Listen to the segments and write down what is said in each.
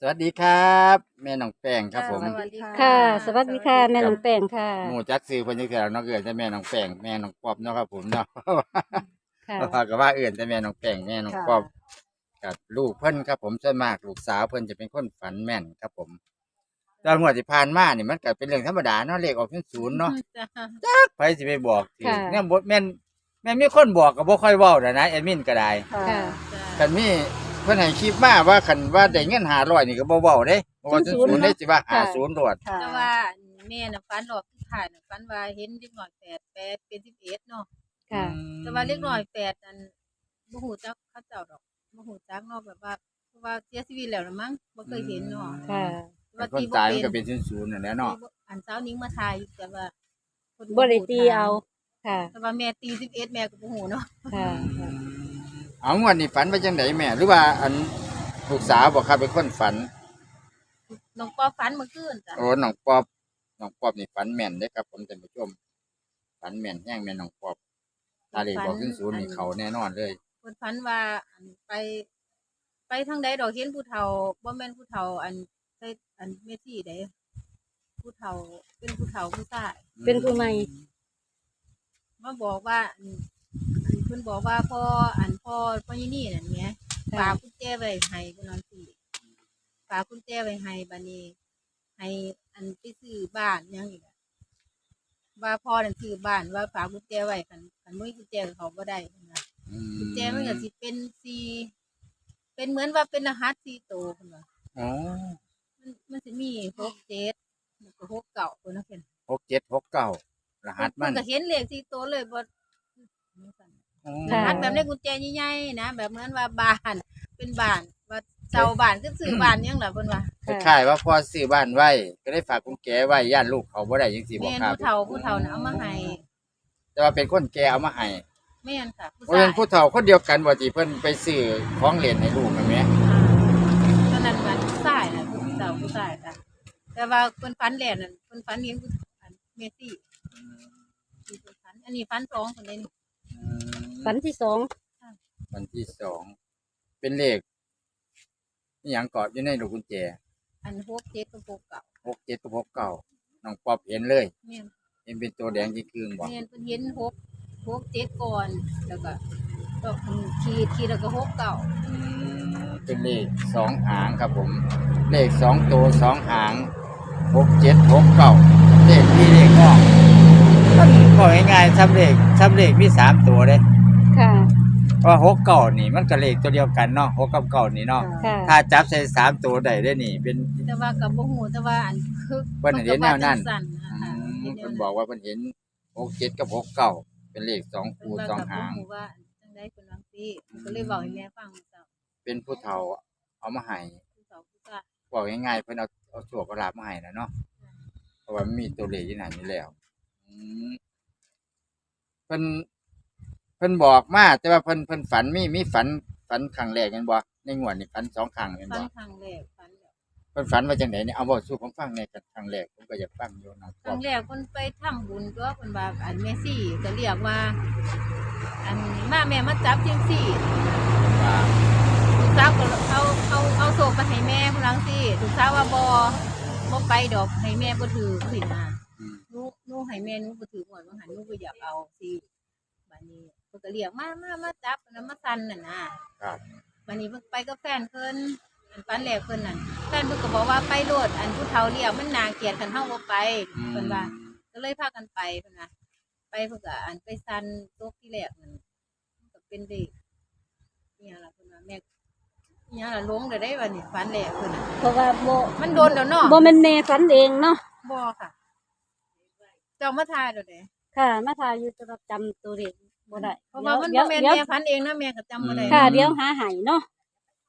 สวัสดีครับ แม่น้องแป้งครับผมสวัสดีค่ะค่ะสวัสดีค่ะ แม่น้องแป้งค่ะหมู่จักซื้อเพิ่นจักเทื่อน้องเอื้อนแต่แม่น้องแป้งแม่น้องป๊อบเนาะครับผมเนาะค่ะเพราะว่าก็ว่าเอื้อนแต่แม่น้องแป้งแม่น้องป๊อบกับลูกเพิ่นครับผมส่วนมากลูกสาวเพิ่นจะเป็นคนฝันแม่นครับผมตอนงวดที่ผ่านมานี่มันก็เป็นเรื่องธรรมดาเนาะเลขออกเป็นศูนย์เนาะจ้ะไผสิไปบอกถือค่ะเนี่ยบ่แม่นแม่นมีคนบอกก็บ่ค่อยเว้าดอกนะแอดมินก็ได้ค่ะจ้ะคันมีเพิ่นให้คลิปมาว่าคันว่าได้เงิน500นี่ก็บ่เว้าเด้เพราะว่าศูศูนย์นย์ได้สิว่าค่ะ 50โดดค่ะ แต่ว่าแม่น่ะฝันหลอกที่ถ่ายน่ะฝันว่าเห็นเล็กน้อยแปดแปดเป็นสิบเอ็ดเนาะค่ะ แต่ว่าเล็กน้อยแปดอันบ่ฮู้จักเขาเจ้าดอกบ่ฮู้จักเนาะแบบว่าเพราะว่าเสียชีวิตแล้วละมั้งบ่เคยเห็นเนาะค่ะ แต่แต่ว่าคนตีบ่ตายมันเป็ก็นเป็นศูนย์ๆนั่นแหละเนาะตีบ่อันเช้านิ้งมาทายอยู่แต่ว่าคนบ่ได้ตีฮู้ทงเอา ค่ะ แต่ว่าแม่ตี11แม่ก็บ่ฮู้เนาะ ค่ะ เอางวดนี้ฝันว่าจังไดแม่ หรือว่าอันลูกสาวบอกครับเป็นคนฝัน น้องปอฝันเมื่อคืนจ้ะโอ้น้องป๊อบน้องป๊อบนี่ฝันแม่นเด้ครับ ผมท่านผู้ชมฝันแม่นแห้งแม่นน้องป๊อบตาเลขบอกขึ้นศูนย์นี่เขาแน่นอนเลย เพิ่นฝันว่าอันไป ไปทางใดดอกเห็นผู้เฒ่าบ่แม่นผู้เฒ่า อันใส่อันเมซี่ใดผู้เฒ่าเป็นผู้เฒ่าผู้ชายเป็นผู้ใหม่มาบอกว่าอันอัน เพิ่นบอกว่าพ่ออันพ่อพ่อยี่นี่นั่นแหมฝากกุญแจไว้ให้เพิ่นนั่นสิฝากกุญแจไว้ให้บัดนี้ให้อันไปซื้อบ้านหยังอีกอะว่าพ่อนั่นซื้อบ้านว่าฝากกุญแจไว้คันคันบ่มีกุญแจก็เขาบ่ได้เพิ่นว่าอืกุญแจมันก็สิเป็นสีเป็นเหมือนว่าเป็นรหัสสีโตวเพิ่นว่าอ๋อมันมันสิมีหกเจ็ดแล้วก็หกเก่าเพิ่นนะเพิ่น หกเจ็ดหกเก้ารหัสมันเพิ่นก็เห็นเลขสีโตวเลยบ่อ๋ อรหัสแบบในกุญแจใหญ่ๆนะแบบเหมือนว่าบ้านเป็นบ้านว่าเจ้าบ้านคือซื้อบ้านหยังล่ะเพิ่นว่าคล้ายๆว่าพ่อซื้อบ้านไว้ ก็ได้ฝากกุญแจไว้ย่านลูกเขาบ่ได้จังซี่บ่แม่นครับ ผู้เฒ่าผู้เฒ่าน่ะเอามาให้แต่ว่าเป็นคนแก่เอามาให้แม่นค่ะผู้เพราะชาเป็ยนผู้เฒ่าคนเดียวกันบ่ที่เพิ่นไปซื้อของเล่นให้ลูกนั่นแหมอ่าตอนนั้นมันผู้ชายน่ะผู้เฒ่าผู้ชายจ้ะแต่ว่าเพิ่นฝันแล่นนั่นเพิ่นฝันเห็นผู้อันเมสซี่ที่เพิ่นฝันอันนี้ฝันสองคนเลยนี่ ฝันที่สองวันที่สอง เป็นเลขนี่ยังเกาะอยู่ในลูกกุญแจอันหกเจ็ดกับหกเก่าหกเจ็ดกับหกเก้าน้องป๊อบเห็นเลยแม่นเห็นเป็นตัวแดงที่คืงบอกแม่นเพิ่นเห็นหกหกเจ็ดก่อนแล้วก็ดอกขีดขีดแล้วก็หกเก่าเป็นเลขสองหางครับผม เลขสองตัวสองหางหกเจ็ดหกเก้าเลขที่เลขนอกมันบอกง่ายๆซ้ำเลขซ้ำเลขมีสามตัวเลย ค่ะเพราะหกเก้านี่มันก็เลขตัวเดียวกันเนาะหกกับเก้านี่เนาะค่ะ ถ้าจับใส่สามตัวได้ได้นี่ เป็น แต่ว่ากับบ่ฮู้แต่ว่าอันคือเพิ่นเห็นแนวนั้น มัก็าจังสั่นอืนะคะมเห็นแนวเพิ่นนั้นบอกว่าเพิ่นเห็นหกเจ็ดกับหกเก้าเป็นเลขสองเพิ่นคู่ว่าสองกับบ่หางฮู้ว่าจังได๋เพิ่นวาจังซี่เพิ่นก็เลยเว้าให้แม่ฟังเจ้าเป็นผู้เฒ่าเอามาให้ผู้สาวผู้ชายบอกง่ายๆเพิ่นเอาเอาโชคเอาลาภมาให้นะเนาะเพราะว่ามันมีตัวเลขที่ไหนอยู่แล้วอืมเพิ่น เพิ่นบอกมาแต่ว่าเพิ่นเพิ่นฝันมีมีฝันฝันครั้งแรกกันบ่ในงวดนี้ฝันสองครั้งแม่นฟับ่นครั้งแรกฟันแบบเพิ่นฝันว่าจังได๋เนี่ยเอาเว้าสู่ผมฟังในกันครั้งแรกผมก็อยากฟังอยู่เนาะครั้งแรกเพิ่นไปทำบุญตัวเพิ่นว่าอันแม่ซี่ก็เรียกว่า อันมาแม่มาจับจังซี่ว่าลูกสาวก็เอาเอาเอาโศกไปให้แม่พุ่นลังซี่ลูกสาวว่าบ่บ่ไปดอกให้แม่บ่ถือสินะ อืม หนูหนูให้แม่หนูบ่ถือหวนว่าหันหนูบ่อยากเอาสิบัดนี้เพิ่นก็เรียกมามามาจับแล้วมาสั่นน่ะนะครับบัดนี้เพิ่นไปกับแฟนเพิ่นอันปันแรกเพิ่นนั่นแฟนเพิ่นก็บอกว่าไปโลดอันผู้เฒ่าเรียกมันน่าเกลียดคันเฮาบ่ไปเพิ่นว่า ก็เลยพากันไปเพิ่นว่าไปเพิ่นก็อันไปสั่นตกที่แรกนั่นมันก็เป็นเด็กเนี่ยล่ะเพิ่นว่าแม่เนี่ยล่ะลงได้ได้บัดนี้ฝันแรกเพิ่นน่ะเพราะว่าบ่มันโดนแล้วเนาะบ่แม่นแม่ฝันเองเนาะบ่ค่ะเจ้ามาทายแล้วเด้ค่ะมาทายอยู่แตัวาจำตัวเลข บ่ได้เพราะว่ามันเดี๋บ่ยวแม่นเดี๋ยวแม่พันเองนะแม่ก็จำบ่ได้ค่ะ เดี๋ยวหาให้เนาะ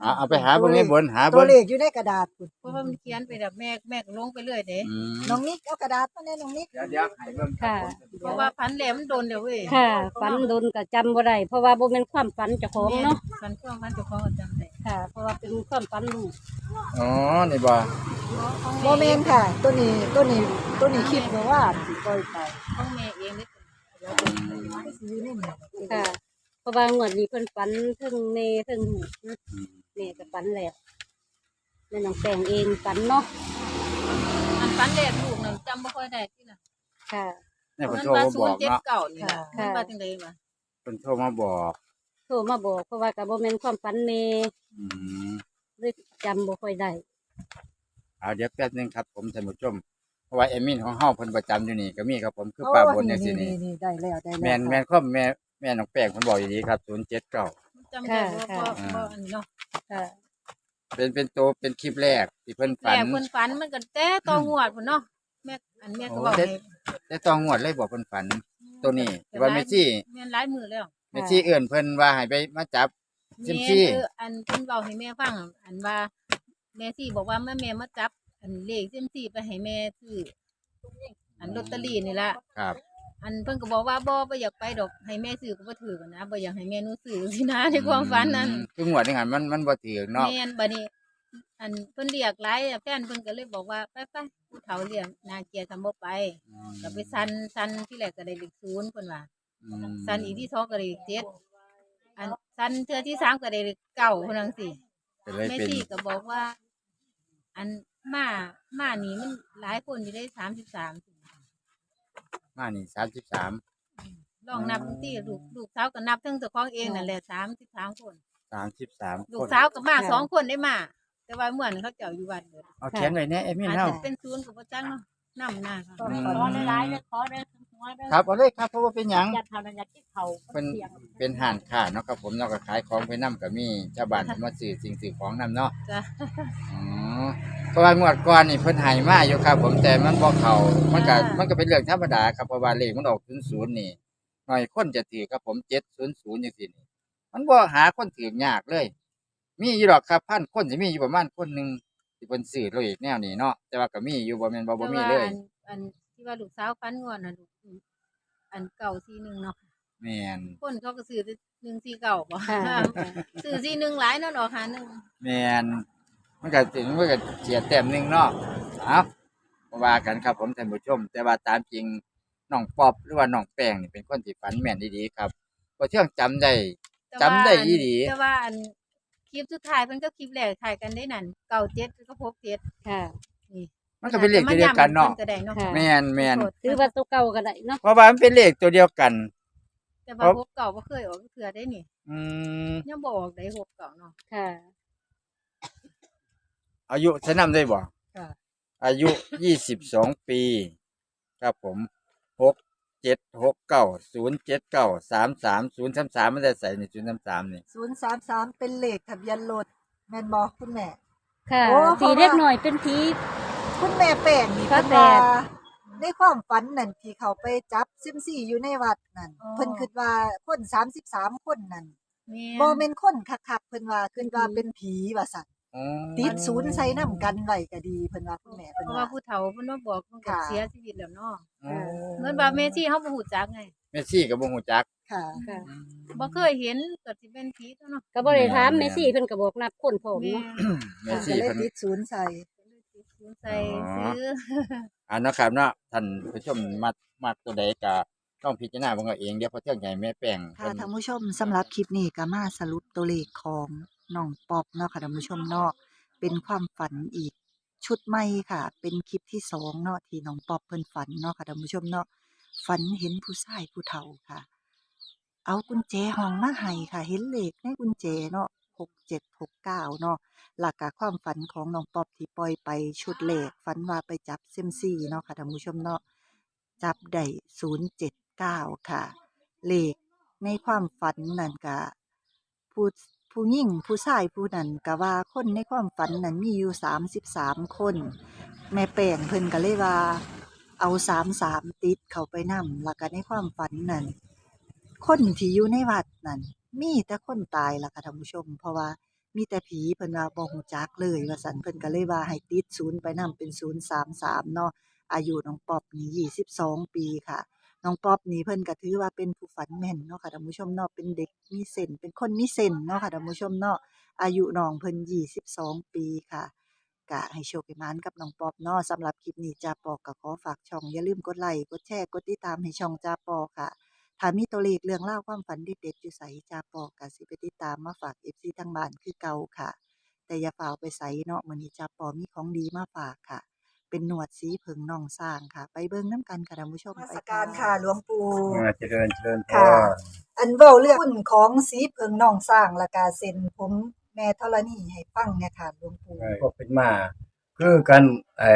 เอาเอาไปหาเบิ่งในบนหาตัเบิ่วงเลขอยู่ในกระดาษพุ่นเพราะว่ามันเขียนไปแบบแม่แม่ก็ลงไปเรื่อยเด้อืมน้องนิกเอากระดาษมาแน่น้องนิกเดี๋ยวเดี๋ยวให้เบิ่งครับค่ะผมเพราะว่าพันแหลมมันโดนเดี๋ยวเว้ยค่ะฝันโดนก็จำบ่ได้เพราะว่าบ่แม่นความฝันเจ้าของเนาะพันเครื่องพันเจ้าของก็จำได้ค่ะ เพราะว่าเป็นความฝันลูกอ๋อนี่บ่ของโมเมนค่ะ ตัวนี้ตัวนี้ตัวนี้คิดว่าว่าสิปล่อยไปของแม่เองเด้สิอยู่ ในนี้ค่ะ เพราะว่างวดนี้เพิ่นฝันเทั้งแม่เทั้งลูกนะแม่ก็ฝันแล้วแม่น้องแป้งเองฝันเนาะอันฟันแรกลูกนั่นจำบ่ค่อยได้ที่น่ะค่ะ เนี่ยเพิ่นมันโทรว่ามาศูบนอกย์เจ็ดเนาะเก้านี่ล่ะค่ะ มันว่าจังไดวะเพิ่นโทรมาบอกโทรมาบอกเพราะว่าก็บ่แม่นความฝันแม่อืมเลยจำบ่ค่อยได้ เอาเดี๋ยวแป๊บนึงครับผมท่านผู้ชม เพราะว่าเอมินของเฮาเพิ่นประจำอยู่นี่ก็มีครับผมคือโอ้ป้าบนนี่จังซี่นี่นี่นี่ได้แล้วได้แล้วแม่นแม่นข้อมแม่แม่น้องแป้งเพิ่นบอกอย่างนี้ครับ079มันจำได้ว่าค่ะบ่บ่อันนี้เนาะค่ะ เป็นเป็นตัวเป็นคลิปแรกที่เพิ่นแรฝันกเพิ่นฝันมันก็แต่ตองวดพุ่นเนาะแม่อันแม่ก็โอ้บอกแต่ให้แต่ต้องงวดเลยบอกเพิ่นฝัน ตัวนี้แต่ว่าเมซี่แม่นหลายมือแล้วเมซี่เอื้อนเพิ่นว่าให้ไปมาจับ ซิมซี่แม่เอออันเพิ่นเว้าให้แม่ฟังอันว่าแม่ซี่บอกว่าแม่แม่มาจับ อันเลขซิมซี่ไปให้แม่ซื้ออันลอตเตอรี่นี่ล่ะครับ อันเพิ่นก็บอกว่าบ่บ่อยากไปดอกให้แม่ซื้อก็บ่ถือกันนะบ่อยากให้แม่หนูซื้อสินะในความฝันนั้นอืมคืองวดนี่หันมันมันบ่ถือเนาะแม่นบัดนี้ อันเพิ่นเรียกหลายอะแฟนเพิ่นก็เลยบอกว่าไปไปผู้เฒ่าเรียกนาเกียร์ทำบ่ไปก็ไปซันซันที่แรกก็ได้เลขศูนย์เพิ่นว่าอืมซันอีกที่สองก็ได้เลขเจ็ดอันซันเทื่อที่สามก็ได้เลขเก้าเพิ่นจังซี่ก็เลยแม่เป็นซี่ก็บอกว่า อัน มามานี่มันหลายคนอยู่ได้33มานี่33ลองนับดูติลูกลูกสาวก็นับทั้งเจ้าของเองนั่นแหละ33คน33ลูคกนสาวกับมาค่ะสองคนได้มา แต่ว่าเหมือนเขาเจ้าอยู่วัดเบิดเอาเขียนไว้แน่เอมินอาจเฮาจะเป็นศูนย์กับพระจังเนาะนำหน้าค่ะต้องอืมขอหลายๆเลยขอได้หัวได้ครับเอาเลยครับเพราะว่าเป็นหยังยัดเท่านั้นยัดที่เขาเป็นสียงเป็นห้านค้าเนาะครับผมเนาะก็ขายของไปนํก็มีชาวบ้านเขามาซื้อสิ่งซื้อของนํเนาะจ้ะอ๋อ เพราะว่างวดก่อนนี่เพิ่นให้มาอยู่ครับ ผมแต่มันบ่เข้ามันก็มันก็เป็นเรื่องธรรมดาครับเพราะว่าเลขมันออก00นี่หน่อยคนจะถือครับผม700จังซี่นี่มันบ่หาคนถือยากเลย มีอยู่ดอกครับพันคนสิมีอยู่ประมาณคนหนึงที่เพิ่นซื้อเลขแนวนี้เนาะแต่ว่าก็มีอยู่บ่แม่นว่าบ่มีเลย แต่ว่าอันอันที่ว่าลูกสาวฟันงอนน่ะลูกอันเก่าซีหนึ่งเนาะแม่นคนเขาก็ซื้อหนึ่งซีเก่าบ่ค่ะ ซื้อซีหนึ่งหลายเนาะดอกหาหนึ่ง แม่น มันก็ถึงมันก็เสียแต้มหนึงเนาะเอาบ่ว่ากันครับผมท่านผู้ชม แต่ว่าตามจริงน้องป๊อบหรือว่าน้องแป้งนี่เป็นคนที่ฝันแม่นดีๆครับบ่เที่ยงจำได้แต่จำได้ว่าอีหลีแต่ว่าอันคลิปสุดท้ายมันก็คลิปแรกถ่ายกันได้นั่นเก่าเจ็ดก็พบเจ็ดค่ะนี่มันก็เป็นเลขตัวเดียวกันเนาะมัก็ได้เนาะค่ะแม่นแม่นถือว่าตัวเก่าก็ได้เนาะเพราะว่ามันเป็นเลขตัวเดียวกัน แต่ว่าครับพบเก่าบ่เคยออกเทื่อได้นี่ อืมยังบ่ออกได้พบเก่าเนาะค่ะ อายุฉันนำได้บ่ค่ะอายุยี่สิบสองปี ครับผมหกเจ็ดหกเก้าศูนย์เจ็ดเก้าสามสามศูนย์สามสามมันจะใส่ในศูนย์สามสามนี่ศูนย์สามสามเป็นเลขทะเบียนรถแม่นบอกคุณแม่ ค่ะโอ้ผีเล็กหน่อยเป็นผี คุณแม่แป้งนี่พระเพิ่นว่าแฝดในความฝันนั่นที่เขาไปจับซิมซี่อยู่ในวัดนั่นอ๋อ เพิ่นคิดว่าคน33คนนั่นแม่บ่แม่นคนคักๆเพิ่นว่าคิดว่าเป็นผีว่าซั่นอ๋อ ติดศูนย์ใส่นํกันไว้ก็ดีเพิ่นว่าคุณแม่เพิ่นเพราะว่าว่า ผู้เฒ่าเพิ่นมาบอกเพิ่นก็ค่ะ เสียชีวิตแล้วเนาะอ๋อเหมือนว่าแม่ที่เฮาบ่ฮู้จักไงเมสซี่กับบ่ฮู้จัก ค่ะ ค่ะบ่เคยเห็นก็สิเป็นผีตัวเนาะก็บ่ได้ถามแม่นแม่ซี่เพิ่นก็บอกนับคนพร้อมแม่เนาะเมสก็ซี่เลยเพิ่น ติดศูนย์ใส่ ใส่ซื้อ อ่าเนาะครับเนาะท่านผู้ชมมักมักตัวใดก็ต้องพิจารณาเบิ่งเอาเองเดี๋ยวพอเที่ยงใหญ่แม่แป้งค่ะเพิ่น ท่านผู้ชมสำหรับคลิปนี้ก็มาสรุปตัวเลขของ น้องป๊อบเนาะค่ะท่านผู้ชมเนาะเป็นความฝันอีกชุดใหม่ค่ะ เป็นคลิปที่สองเนาะที่น้องป๊อบเพิ่นฝันเนาะค่ะท่านผู้ชมเนาะฝันเห็นผู้ชายผู้เฒ่าค่ะ เอากุญแจห้องมาให้ค่ะ เห็นเลขในกุญแจเนาะหกเจ็ดหกเก้าเนาะหลักกะความฝันของน้องป๊อบที่ปล่อยไปชุดเลขฝันว่าไปจับเซมซี่เนาะค่ะท่านผู้ชมเนาะจับได้ศูนย์เจ็ดเก้าค่ะ เลขในความฝันนั่นกะผู้ ผู้หญิงผู้ชายผู้นั้นกะว่าคนในความฝันนั้นมีอยู่สามสิบสามคน แม่แป้งเพิ่นก็เลยว่า เอาสามสามติดเข้าไปนำแล้วก็ในความฝันนั่นคนที่อยู่ในวัดนั่นมีแต่คนตายล่ะค่ะท่านผู้ชม เพราะว่ามีแต่ผีเพิ่นว่าบ่ฮู้จักเลย ว่าซั่นเพิ่นก็เลยว่าให้ติดศูนย์ไปนํเป็น033เนาะอายุน้องป๊อบนี่22ปีค่ะ น้องป๊อบนี่เพิ่นก็ถือว่าเป็นผู้ฝันแม่นเนาะค่ะท่านผู้ชมเนาะเป็นเด็กมีเส้นเป็นคนมีเส้นเนาะค่ะท่านผู้ชมเนาะอายุน้องเพิ่น22ปีค่ะก็ให้โชคให้มานกับน้องป๊อบเนาะสำหรับคลิปนี้จาปอกก็ขอฝากช่องอย่าลืมกดไลค์กดแชร์กดติดตามให้ช่องจาปอค่ะถ้ามีตัวเลขเรื่องเล่าความฝันเด็ดๆอยู่ไสจาปอก็สิไปติดตามมาฝาก FC ทางบ้านคือเก่าค่ะ แต่อย่าเฝ่าเอาไปใส่เนาะมื้อนี้จ้าปอมีของดีมาฝากค่ะ เป็นหนวดสีเผิงน่องสร้างค่ะ ไปเบิ่งน้ำกันค่ะท่านผู้ชมนมัสการค่ะหลวงปู่ อ่าเจริญเจริญพค่ะรอันเว้าเรื่องหุ้นของสีเพิงน้องสร้างและกาเซ็นผมแม่ธรณีให้ฟังเนี่ยค่ะหลวงปู่ ก็เป็นมา คือการไอ้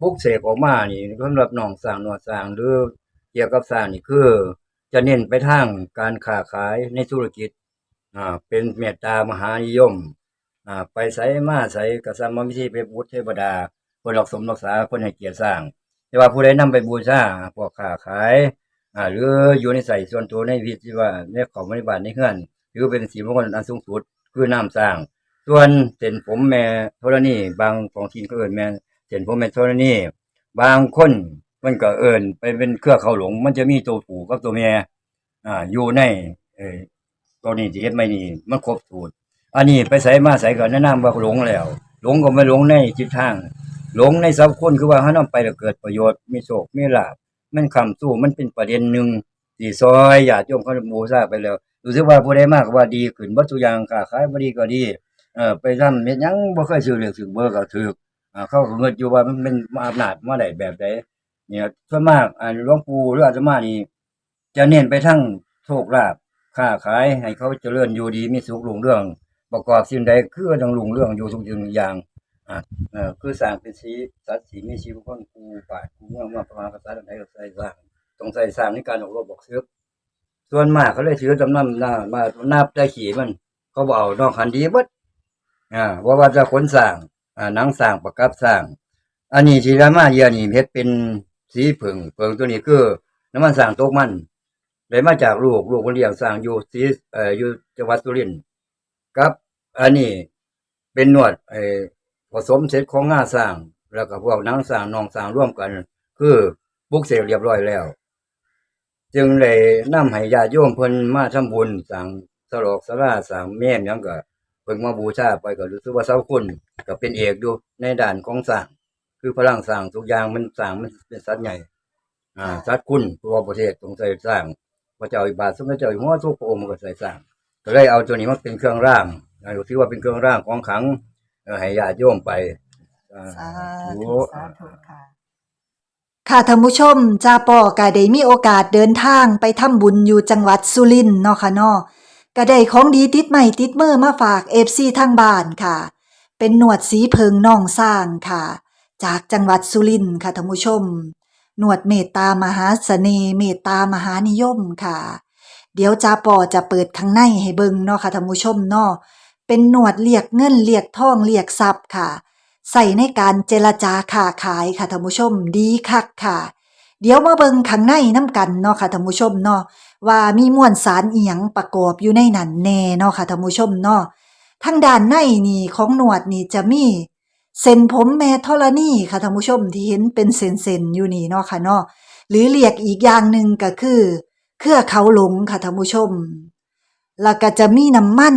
บุกเสกออกมานี่สำหรับหนองสร้างหนวดสร้างหรือเกี่ยวกับสร้างนี่คือ จะเน้นไปทางการค้าขายในธุรกิจอ่าเป็นเมตตามหานิยมอ่าไปใส่มาใส่กษัตริย์มิธีไปบูชเทวดา คนรักสมรักษาคนให้เกียรติสร้าง แต่ว่าผู้ใดนำไปบูชาพวกค้าขายอ่าหรืออยู่ในใส่ส่วนตัวในวิธีว่าในของบริบาลในเฮือนหรือเป็นสีมงคลอันสูงสุดคือน้ำสร้าง ส่วนเส้นผมแม่ธรณีบางของทีนก็เอินแม่เส้นผมแม่ธรณีบางคนมันก็เอินไปเป็นเครือเขาหลง มันจะมีตัวผูกับตัวแม่อ่าอยู่ในเออตัวนี้ที่เฮ็ดไม่นี่มันครบสูตรอันนี้ไปใส่มาใส่ก็แนะนำว่าหลงแล้ว หลงก็ไม่หลงในจิตทาง หลงในสัพคนคือว่าเฮานำไปแล้วเกิดประโยชน์มีโชคมีลาภมันคำสู้มันเป็นประเด็นหนึ่งที่ซอยญาติโยมเขาบูชาไปแล้วรู้สึกว่าผู้ใดมากก็ว่าดีขึ้นบ่ทุกอย่างค้าขายบ่ดีก็ดีเออไปทำเฮ็ดหยังบ่เคยซื้อเลือกซื้อเบอร์ก็ถูกอ่าเขาก็เงินอยู่ว่ามันเป็นอำนาจมาได้แบบใดเนี่ยส่วนมากอ่าหลวงปู่หรืออาตมานี่จะเน้นไปทั้งโชคลาภค้าขายให้เขาเจริญอยู่ดีมีสุขรุ่งเรื่อง ประกอบสิ่งใดคือต้องรุ่งเรื่องอยู่ทุกสิ่งอย่าง เออคือสร้างเป็นสีสัตว์สีมีชีวิตคนกูป่ากูเมืองมาพระมหากษัตริย์ใดก็ใส่สร้างต้องใส่สร้างในการออกรบบอกเสือส่วนมากเขาเลยถือจำนำหน้ามานับได้ขี่มัน เขาบอกเอานอกคันดีบดอ่าว่าว่าจะขนสร้างอ่าหนังสร้างประกับสร้าง อันนี้ที่รามาเยียนี่เฮ็ดเป็นสีผึ่งเผงตัวนี้คือน้ำมันสร้างตกมันได้มาจากลูกลูกคนเลี้ยงสร้างอยู่สีเอ่ออยู่จังหวัดสุรินทร์กับ อันนี้เป็นนวดไอ ผสมเสร็จของงาสร้าง แล้วก็พวกนังสร้างนองสร้างร่วมกัน คือบุกเสกเรียบร้อยแล้ว จึงเลยนำให้ญาติโยมเพิ่นมาทำบุญสร้างสลอกสลาสร้างแม่ยังก็เพิ่งมาบูชาไปก็รู้สึกว่าเสาคุณก็เป็นเอกอยู่ในด่านของสร้าง คือพลังสร้างทุกอย่างมันสร้างมันเป็นสัตว์ใหญ่ อ่าสัตว์คุณตัวประเทศต้องใส่สร้างพระเจ้าอิบาสมเด็จเจ้าอยู่หัวทุกพระองค์ก็ใส่สร้าง ก็เลยเอาตัวนี้มาเป็นเครื่องร่างอ่าถือว่าเป็นเครื่องร่างของขัง ให้ญาติโยมไปอ่าสาธุธุสาธุค่ะค่ะท่านผู้ชมจ้าปอก็ได้มีโอกาสเดินทางไปทำบุญอยู่จังหวัดสุรินทร์เนาะค่ะเนาะก็ได้ของดีติดใหม่ติดมือมาฝาก FC ทางบ้านค่ะ เป็นหนวดสีเพิงน่องสร้างค่ะ จากจังหวัดสุรินทร์ค่ะท่านผู้ชม หนวดเมตตามหาเสน่ห์เมตตามหานิยมค่ะ เดี๋ยวจ้าปอจะเปิดข้างในให้เบิ่งเนาะค่ะท่านผู้ชมเนาะ เป็นหนวดเรียกเงินเรียกทองเรียกทรัพย์ค่ะใส่ในการเจรจาค้าขายค่ะท่านผู้ชมดีคักค่ะ เดี๋ยวมาเบิงข้างในน้ำกันเนาะค่ะท่านผู้ชมเนาะว่ามีมวลสารเอียงประกอบอยู่ในนั้นแน่เนาะค่ะท่านผู้ชมเนาะทางด้านในนี่ของหนวดนี่จะมีเส้นผมแม่ธรณีค่ะท่านผู้ชมที่เห็นเป็นเส้นๆอยู่นี่เนาะค่ะเนาะหรือเรียกอีกอย่างหนึ่งก็คือ เครือเขาหลงค่ะท่านผู้ชม แล้วก็จะมีน้ำมัน